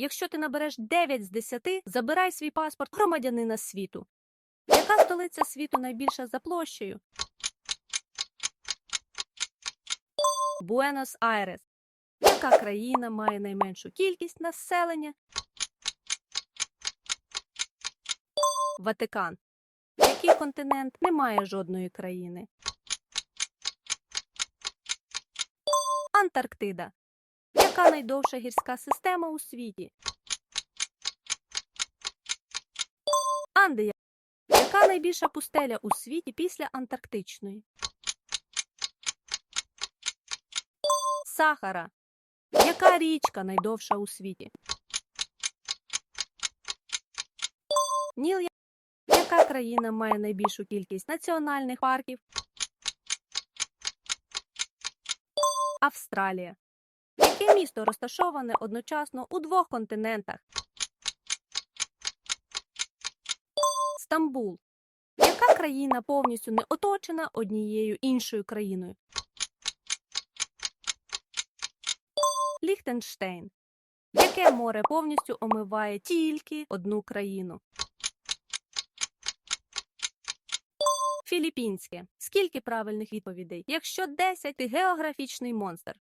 Якщо ти набереш 9 з 10, забирай свій паспорт громадянина світу. Яка столиця світу найбільша за площею? Буенос-Айрес. Яка країна має найменшу кількість населення? Ватикан. Який континент не має жодної країни? Антарктида. Яка найдовша гірська система у світі? Анди. Яка найбільша пустеля у світі після Антарктичної? Сахара. Яка річка найдовша у світі? Ніл. Яка країна має найбільшу кількість національних парків? Австралія. Яке місто розташоване одночасно у двох континентах? Стамбул. Яка країна повністю не оточена однією іншою країною? Ліхтенштейн. Яке море повністю омиває тільки одну країну? Філіппінське. Скільки правильних відповідей? Якщо 10, ти географічний монстр.